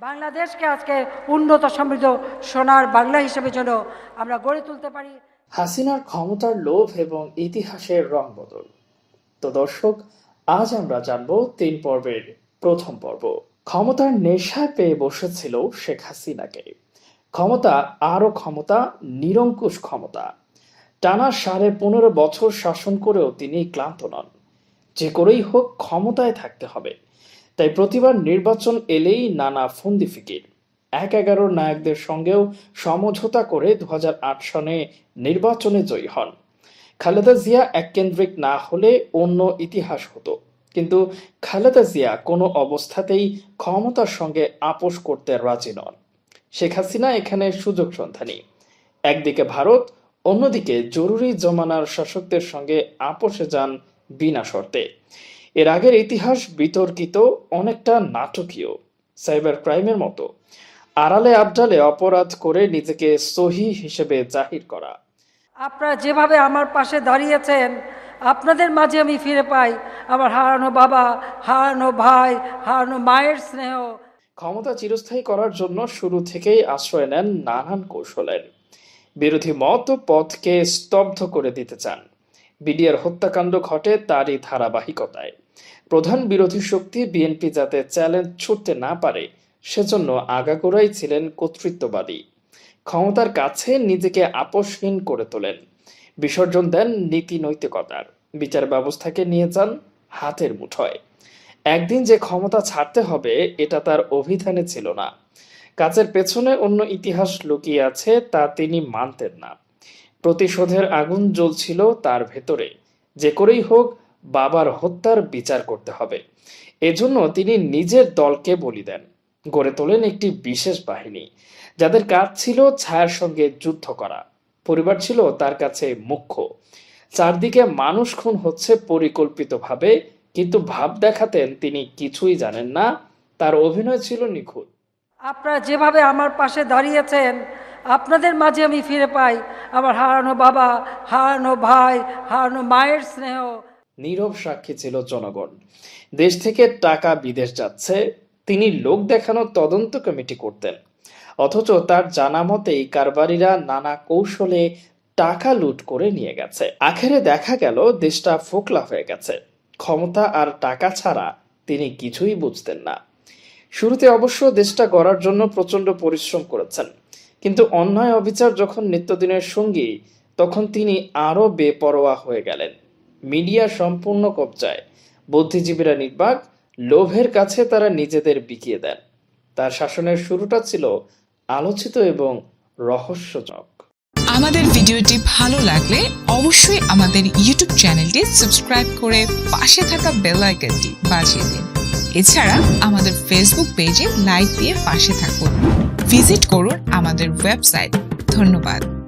বাংলাদেশকে আজকে উন্নত সমৃদ্ধ সোনার বাংলা হিসেবে যেন আমরা গড়ে তুলতে পারি। হাসিনার ক্ষমতার লোভ এবং ইতিহাসের রং বদল। তো দর্শক, আজ আমরা জানব তিন পর্বের প্রথম পর্ব। ক্ষমতার নেশায় পেয়ে বসেছিল শেখ হাসিনাকে। ক্ষমতা আরও ক্ষমতা, নিরঙ্কুশ ক্ষমতা। টানা সাড়ে পনেরো বছর শাসন করেও তিনি ক্লান্ত নন। যে করেই হোক ক্ষমতায় থাকতে হবে। তাই প্রতিবার নির্বাচন এলেই নানা ফন্দি ফিকির। এক এগারোর নায়কদের সঙ্গেও সমঝোতা করে দু সনে নির্বাচনে জয়ী হন। খালেদা জিয়া এককেন্দ্রিক না হলে অন্য ইতিহাস হতো। কিন্তু খালেদা জিয়া কোনো অবস্থাতেই ক্ষমতার সঙ্গে আপোষ করতে রাজি নন। শেখ হাসিনা এখানে সুযোগ সন্ধানী। একদিকে ভারত, অন্যদিকে জরুরি জমানার শাসকদের সঙ্গে আপোষে যান বিনা শর্তে। এর আগের ইতিহাস বিতর্কিত অনেকটা নাটকীয় সাইবার ক্রাইমের মতো। আড়ালে আবডালে অপরাধ করে নিজেকে সহি হিসেবে জাহির করা। আপনারা যেভাবে আমার পাশে দাঁড়িয়েছেন আপনাদের মাঝে আমি ফিরে পাই। আমার হারানো বাবা হারানো ভাই হারানো মায়ের স্নেহ। ক্ষমতা চিরস্থায়ী করার জন্য শুরু থেকেই আশ্রয় নেন নানান কৌশলের। বিরোধী মত পথকে স্তব্ধ করে দিতে চান। বিডিআর হত্যাকাণ্ড ঘটে তারই ধারাবাহিকতায়। প্রধান বিরোধী শক্তি বিএনপি যাতে চ্যালেঞ্জ ছুটতে না পারে, সেজন্য আগাগোড়াই ছিলেন কর্তৃত্ববাদী। ক্ষমতার কাছে নিজেকে আপোষহীন করে তোলেন। বিসর্জন দেন নীতি নৈতিকতার। বিচার ব্যবস্থাকে নিয়ে যান হাতের মুঠোয়। একদিন যে ক্ষমতা ছাড়তে হবে, এটা তার অভিধানে ছিল না। কাজের পেছনে অন্য ইতিহাস লুকিয়ে আছে, তা তিনি মানতেন না। প্রতিশোধের আগুন জ্বলছিল তার ভেতরে যে করেই হোক, বাবার হত্যার বিচার করতে হবে। এজন্য তিনি নিজের দলকে বলি দেন। গড়ে তোলেন একটি বিশেষ বাহিনী, যাদের কাজ ছিল ছায়ার সঙ্গে যুদ্ধ করা। পরিবার ছিল তার কাছে মুখ্য। চারদিকে মানুষ খুন হচ্ছে পরিকল্পিতভাবে, কিন্তু ভাব দেখাতেন তিনি কিছুই জানেন না। তার অভিনয় ছিল নিখুঁত। আপনারা যেভাবে আমার পাশে দাঁড়িয়েছেন আপনাদের মাঝে আমি ফিরে পাই। আমার হারানো বাবা, হারানো ভাই, হারানো মায়ের স্নেহ। নীরব সাক্ষী ছিল জনগণ। দেশ থেকে টাকা বিদেশ যাচ্ছে, তিনি লোক দেখানো তদন্ত কমিটি করতেন। অথচ তার জানা মতেই কারবারিরা নানা কৌশলে টাকা লুট করে নিয়ে গেছে। আখেরে দেখা গেল, দেশটা ফোকলা হয়ে গেছে। ক্ষমতা আর টাকা ছাড়া তিনি কিছুই বুঝতেন না। শুরুতে অবশ্য দেশটা গড়ার জন্য প্রচণ্ড পরিশ্রম করেছেন। কিন্তু অন্যায় অবিচার যখন নিত্যদিনের সঙ্গী, তখন তিনি আরও বেপরোয়া হয়ে গেলেন। মিডিয়া সম্পূর্ণ কবজায়। বুদ্ধিজীবীরা নির্বাক, লোভের কাছে তারা নিজেদের বিকিয়ে দেন। তার শাসনের শুরুটা ছিল আলোচিত এবং রহস্যজনক। আমাদের ভিডিওটি ভালো লাগলে অবশ্যই আমাদের ইউটিউব চ্যানেলটি সাবস্ক্রাইব করে পাশে থাকা বেল আইকনটি বাজিয়ে দিন। এছাড়া আমাদের ফেসবুক পেজে লাইক দিয়ে পাশে থাকুন। ভিজিট করুন আমাদের ওয়েবসাইট। ধন্যবাদ।